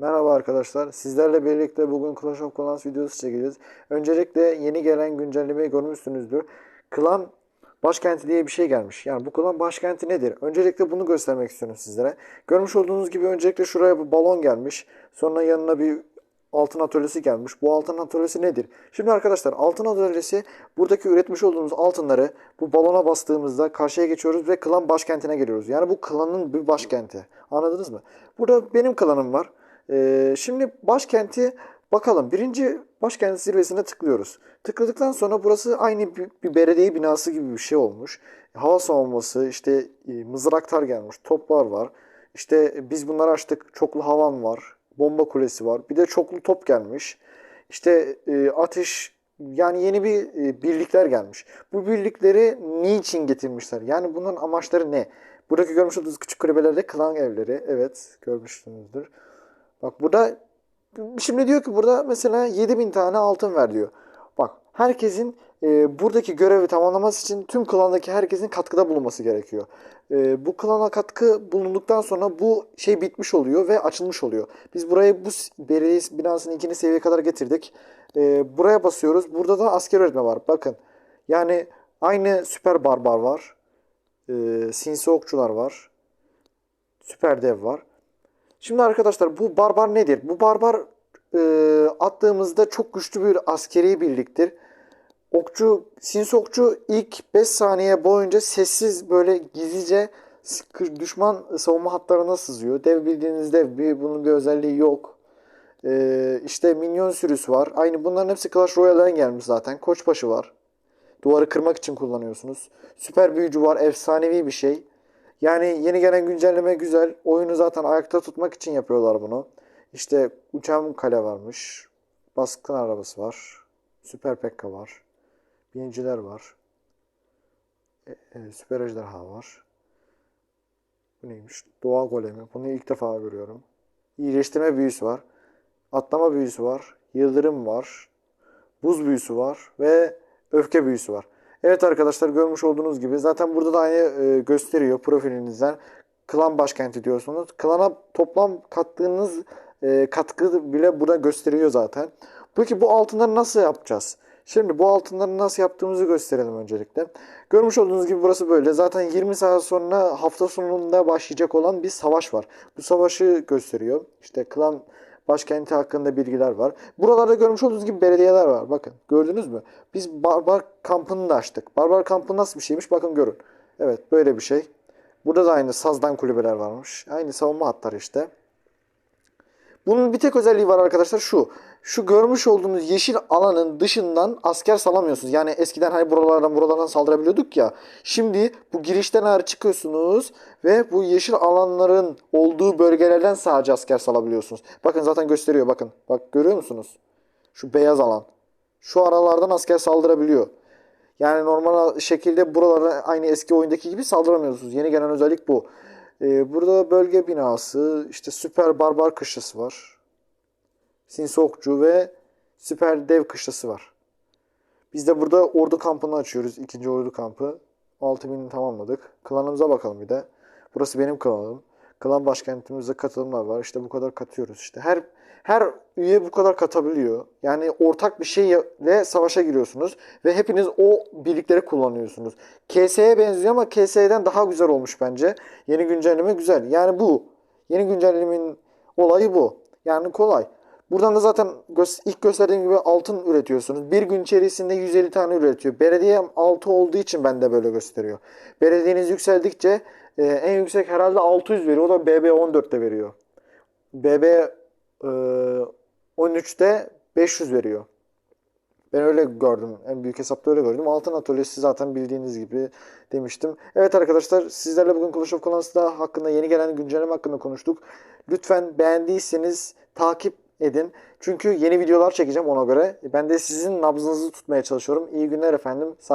Merhaba arkadaşlar. Sizlerle birlikte bugün Clash of Clans videosu çekeceğiz. Öncelikle yeni gelen güncellemeyi görmüşsünüzdür. Klan başkenti diye bir şey gelmiş. Yani bu klan başkenti nedir? Öncelikle bunu göstermek istiyorum sizlere. Görmüş olduğunuz gibi öncelikle şuraya bir balon gelmiş. Sonra yanına bir altın atölyesi gelmiş. Bu altın atölyesi nedir? Şimdi arkadaşlar altın atölyesi buradaki üretmiş olduğumuz altınları bu balona bastığımızda karşıya geçiyoruz ve klan başkentine geliyoruz. Yani bu klanın bir başkenti. Anladınız mı? Burada benim klanım var. Ee, şimdi başkenti bakalım. Birinci başkent zirvesine tıklıyoruz. Tıkladıktan sonra burası aynı bir, bir belediye binası gibi bir şey olmuş. Hava savunması, işte e, mızraklar gelmiş, toplar var. İşte biz bunları açtık. Çoklu havan var. Bomba kulesi var. Bir de çoklu top gelmiş. İşte e, ateş yani yeni bir e, birlikler gelmiş. Bu birlikleri niçin getirmişler? Yani bunların amaçları ne? Buradaki görmüş olduğunuz küçük kulübelerde klan evleri. Evet görmüşsünüzdür. Bak burada şimdi diyor ki burada mesela 7000 tane altın ver diyor. Bak herkesin e, buradaki görevi tamamlaması için tüm klandaki herkesin katkıda bulunması gerekiyor. E, bu klana katkı bulunduktan sonra bu şey bitmiş oluyor ve açılmış oluyor. Biz burayı bu belediye binasının ikinci seviyeye kadar getirdik. E, buraya basıyoruz. Burada da asker öğretme var. Bakın yani aynı süper barbar var. E, sinsi okçular var. Süper dev var. Şimdi arkadaşlar bu barbar nedir? Bu barbar e, attığımızda çok güçlü bir askeri birliktir. Okçu, sinsi okçu ilk 5 saniye boyunca sessiz böyle gizlice düşman savunma hatlarına sızıyor. Dev bildiğiniz dev bir, bunun bir özelliği yok. E, işte minyon sürüsü var. Aynı bunların hepsi Clash Royale'den gelmiş zaten. Koçbaşı var. Duvarı kırmak için kullanıyorsunuz. Süper büyücü var. Efsanevi bir şey. Yani yeni gelen güncelleme güzel. Oyunu zaten ayakta tutmak için yapıyorlar bunu. İşte uçan kale varmış. Baskın arabası var. Süper Pekka var. Biniciler var. E, e, süper ejderha var. Bu neymiş? Doğa golemi. Bunu ilk defa görüyorum. İyileştirme büyüsü var. Atlama büyüsü var. Yıldırım var. Buz büyüsü var. Ve öfke büyüsü var. Evet arkadaşlar görmüş olduğunuz gibi zaten burada da aynı e, gösteriyor profilinizden. Klan başkenti diyorsunuz. Klana toplam kattığınız e, katkı bile burada gösteriyor zaten. Peki bu altınları nasıl yapacağız? Şimdi bu altınları nasıl yaptığımızı gösterelim öncelikle. Görmüş olduğunuz gibi burası böyle. Zaten 20 saat sonra hafta sonunda başlayacak olan bir savaş var. Bu savaşı gösteriyor. İşte klan başkenti hakkında bilgiler var. Buralarda görmüş olduğunuz gibi belediyeler var. Bakın gördünüz mü? Biz barbar kampını da açtık. Barbar kampı nasıl bir şeymiş? Bakın görün. Evet böyle bir şey. Burada da aynı sazdan kulübeler varmış. Aynı savunma hatları işte. Bunun bir tek özelliği var arkadaşlar şu. Şu görmüş olduğunuz yeşil alanın dışından asker salamıyorsunuz. Yani eskiden hani buralardan buralardan saldırabiliyorduk ya. Şimdi bu girişten ağır çıkıyorsunuz ve bu yeşil alanların olduğu bölgelerden sadece asker salabiliyorsunuz. Bakın zaten gösteriyor bakın. Bak görüyor musunuz? Şu beyaz alan. Şu aralardan asker saldırabiliyor. Yani normal şekilde buralara aynı eski oyundaki gibi saldıramıyorsunuz. Yeni gelen özellik bu. Ee, burada bölge binası, işte süper barbar kışlası var. Sinsi okçu ve süper dev kışlası var. Biz de burada ordu kampını açıyoruz. ikinci ordu kampı. 6000'i tamamladık. Klanımıza bakalım bir de. Burası benim klanım. Klan başkentimizde katılımlar var. İşte bu kadar katıyoruz işte. Her her üye bu kadar katabiliyor. Yani ortak bir şeyle savaşa giriyorsunuz ve hepiniz o birlikleri kullanıyorsunuz. KS'ye benziyor ama KS'den daha güzel olmuş bence. Yeni güncelleme güzel. Yani bu. Yeni güncellemenin olayı bu. Yani kolay. Buradan da zaten ilk gösterdiğim gibi altın üretiyorsunuz. Bir gün içerisinde 150 tane üretiyor. Belediye 6 olduğu için bende böyle gösteriyor. Belediyeniz yükseldikçe e, en yüksek herhalde 600 veriyor. O da BB 14'te veriyor. BB e, 13'te 500 veriyor. Ben öyle gördüm. En büyük hesapta öyle gördüm. Altın atölyesi zaten bildiğiniz gibi demiştim. Evet arkadaşlar sizlerle bugün Clash of Clans'da hakkında yeni gelen güncelleme hakkında konuştuk. Lütfen beğendiyseniz takip edin. Çünkü yeni videolar çekeceğim ona göre. Ben de sizin nabzınızı tutmaya çalışıyorum. İyi günler efendim.